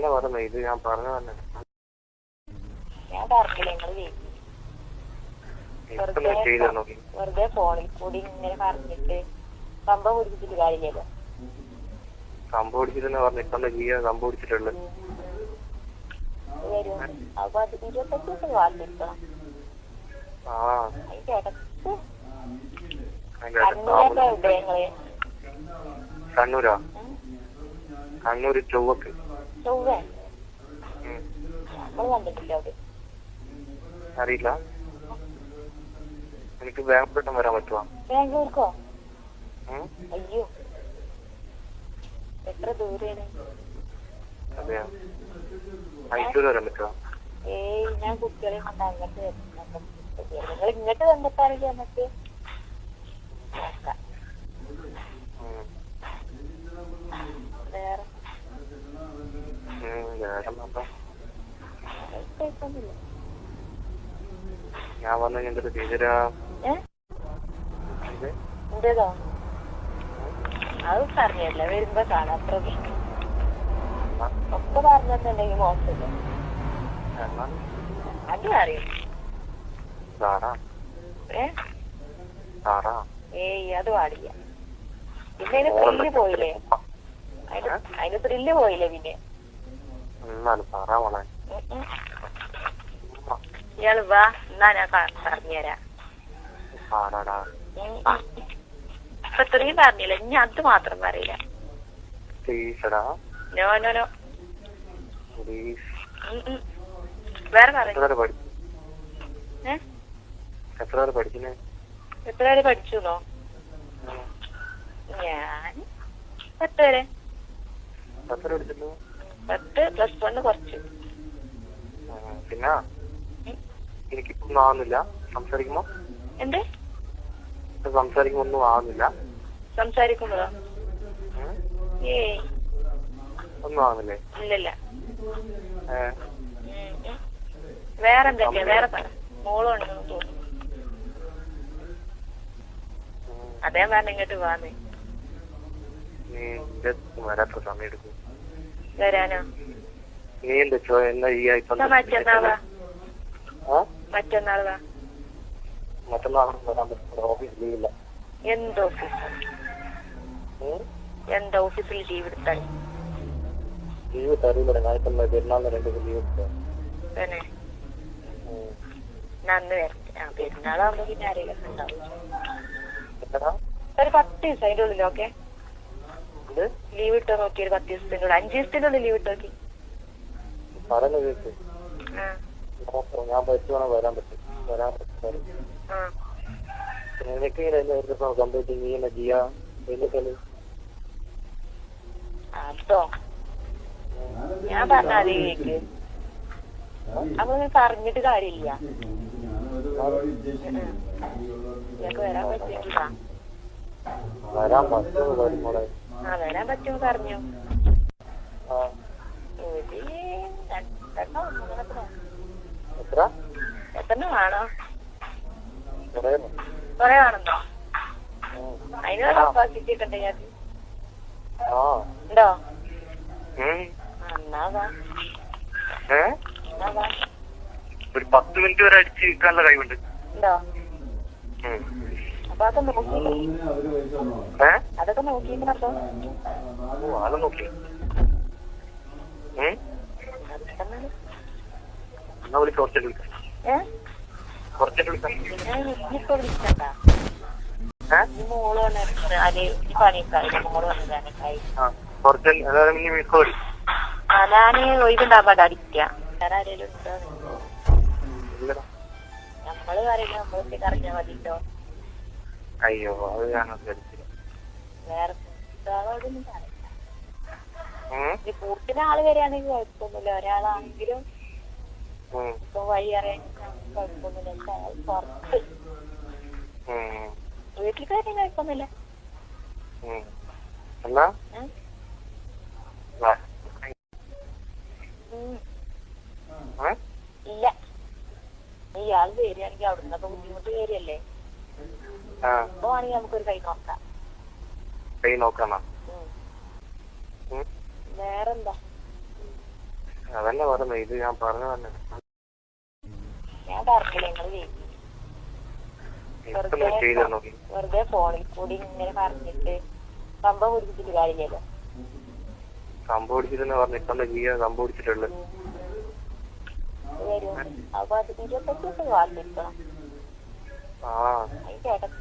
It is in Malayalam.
അതന്നെ പറഞ്ഞ ഇത് ഞാൻ പറഞ്ഞു തന്നെ. ഞാൻ പറഞ്ഞില്ല നിങ്ങൾ ഇപ്പൊ നിങ്ങൾ ചെയ്തു നോക്കി. വെറുതെ ഫോണിൽ കൂടി ഇങ്ങനെ പറഞ്ഞിട്ട് സംഭവം കുടിച്ചിട്ട് കാര്യമില്ലല്ലോ. സംഭവം പിടിച്ചിട്ടെന്ന് പറഞ്ഞു? ഇപ്പൊ എന്താ സംഭവം പിടിച്ചിട്ടുള്ളത്. അപ്പൊ അത് ഇരുപത്തെട്ട് ദിവസം കാത്തിരിക്കണം. ആ. അതിന്റെ ഇടയ്ക്ക് അതിന്റെ കണ്ണൂരൊക്കെ അടുത്ത് എവിടെ ഞങ്ങൾ കണ്ണൂരാ? കണ്ണൂര് ചൊവ്വക്ക് ചൊവ്വ ഉം. നമ്മൾ കണ്ടിട്ടില്ല അവിടെ. അറിയില്ല. എനിക്ക് ബാംഗ്ലൂരിട്ടും വരാൻ പറ്റുമോ? ബാംഗ്ലൂർക്കോ? അയ്യോ. എത്ര ദൂരെയാണ്? അതെയോ? മൈസൂർ വരാൻ പറ്റുമോ? ഏയ് ഞാൻ കുട്ടികളെ കൊണ്ട് അങ്ങോട്ട് വരുന്നുണ്ട് നിങ്ങൾ ഇങ്ങോട്ട് വന്നിട്ടാണെങ്കിൽ നമുക്ക് നോക്കാം ഉം. വേറെ ഉം, വേറെ നോക്കാം കുഴപ്പമൊന്നുമില്ല ഞാൻ വന്ന എന്തൊരു ടീച്ചരാ ഏ? എന്റേതോ? അത് പറഞ്ഞല്ല വരുമ്പോ കാണാം അത്ര പ്രശ്നം ഒക്കെ പറഞ്ഞിട്ടുണ്ടെങ്കിൽ മോശമില്ല. അത് അറിയും? സാറാ. ഏ? സാറാ. ഏയ് അത് പാടില്ല. പിന്നെ അതിന് ത്രില്ല് പോയില്ലേ? അതിന് ത്രില്ല് പോയില്ലേ പിന്നെ? ഇയാൾ വാ എന്നാ ഞാൻ പറഞ്ഞുതരാം. ഇപ്പൊ ഇത്രയും പറഞ്ഞില്ല? ഇനി അത് മാത്രം പറയില്ല. No no no. വേറെ വരെ എത്ര വരെ പഠിക്കുന്നേ? എത്ര വരെ പഠിച്ചുന്നോ? ഞാൻ പത്ത് വരെ? എത്ര വരെ പഠിച്ചിട്ടുള്ളൂ പത്ത് പ്ലസ് വണ്ണ് കുറച്ച്. പിന്നെ? എനിക്കിപ്പൊന്നും ആവുന്നില്ല സംസാരിക്കുമ്പോ എന്ത്? സംസാരിക്കുമ്പോ ഒന്നും ആവുന്നില്ല. സംസാരിക്കുമ്പോഴോ? ഏ? ഒന്നും ആവുന്നില്ലേ? ഇല്ലല്ല. വേറെ എന്തൊക്കെയാ? വേറെ പറ മോളും ഉണ്ടെന്ന് തോന്നുന്നു. അതേ പറഞ്ഞ ഇങ്ങോട്ട് വാന്നേ നീ. വരാത്ത സമയം എടുക്കും. വരാനോ? നീ എന്താ എന്നാ ഈ ആയിപ്പം എന്നാ മറ്റന്നാൾ വാ ആ? മറ്റന്നാൾ വാ. മറ്റന്നാളും വരാൻ പറ്റും ഓഫീസ് ലീവില്ല എന്ത് ഓഫീസ്? എന്ത് ഓഫീസിൽ ലീവ് എടുത്താൽ? ലീവ് തരൂല ഞാൻ ഇപ്പം പെരുന്നാളിന് രണ്ട് ദിവസം ലീവ് എടുത്തു തന്നെ. നന്ന് വരട്ടെ. ആ പെരുന്നാളാകുമ്പോ പിന്നെ ആരെങ്കിലും ഉണ്ടാവും. ഒരു പത്ത് ദിവസം അതിന്റെ ഉള്ളിൽ ഓക്കെ ഇത് ലീവ് ഇട്ടോ നോക്കി ഒരു പത്ത് ദിവസത്തിന്റെ അഞ്ചു ദിവസത്തിനുള്ളിൽ ലീവ് ഇട്ടോ നോക്കി. ഞാൻ പറ്റുവാണെ? വരാൻ പറ്റും. വരാൻ പറ്റും. ഇങ്ങനെ കംപ്ലീറ്റ് എന്നിട്ടല്ലേ അതോ ഞാൻ പറഞ്ഞിട്ട് കാര്യമില്ല. വരാൻ പറ്റില്ല. വരാൻ പറ്റുമോ വരും മോളെ. ആ വരാൻ പറ്റും പറഞ്ഞു ഒരു രണ്ടെണ്ണോ മൂന്നെണ്ണത്തിനോ എത്രണ്ണം കുറേ കപ്പാസിറ്റി ഒക്കെ ഉണ്ട്? ഉണ്ടോ പത്ത് മിനിറ്റ് വരെ അടിച്ച് നിൽക്കാനുള്ള കഴിവുണ്ട്. ഉണ്ടോ. അപ്പൊ അതൊക്കെ നോക്കിയില്ലേ ഏ? അതൊക്കെ ആളെ നോക്കി. ഉം. എന്നാ വിളിക്കാം കുറച്ചിട്ട് വിളിക്കാം ഏ? കുറച്ചിട്ട് വിളിക്കാം ഞാൻ ഇപ്പൊ വിളിക്കണ്ട. മോൾ അല്ലെ ഈ മോൾ ഞാൻ അടിക്കാം നമ്മൾ പറയുന്നത് നമ്മളൊക്കെ മതിട്ടോ. അയ്യോ അത് ഞാൻ വേറെ ഒരാളോടൊന്നും പറയില്ല. കൂട്ടിന് ആൾ വരികയാണെങ്കിൽ കുഴപ്പമൊന്നുമില്ല. ഒരാളാണെങ്കിലും. ഇപ്പൊ വഴി അറിയാൻ കുഴപ്പമൊന്നുമില്ല. പുറത്ത്. വീട്ടിൽ കാര്യം കുഴപ്പമൊന്നുമില്ല? ഇല്ല. ഇയാൾ വരികയാണെങ്കിൽ അവിടുന്ന് ബുദ്ധിമുട്ട് വരികയല്ലേ? ആ. അപ്പൊ ആണെങ്കിൽ നമുക്കൊരു കൈ നോക്കാം. കൈ നോക്കണം. വേറെന്താ? അതന്നെ പറഞ്ഞു ഇത് ഞാൻ പറഞ്ഞു തന്നെ. ഞാൻ പറഞ്ഞില്ല നിങ്ങൾ വെറുതെ ഫോണിൽ കൂടി ഇങ്ങനെ പറഞ്ഞിട്ട് സംഭവം പിടിച്ചിട്ട് കാര്യമില്ലല്ലോ. കമ്പ് പിടിച്ചിട്ടെന്ന് പറഞ്ഞു ഇപ്പൊ എന്താ ചെയ്യാ കമ്പ് പിടിച്ചിട്ടുള്ളത് വരും. അപ്പൊ അത് ഇരുപത്തഞ്ച് ദിവസം കാത്തിരിക്കണം ആ. അതിന്റെ ഇടയ്ക്ക്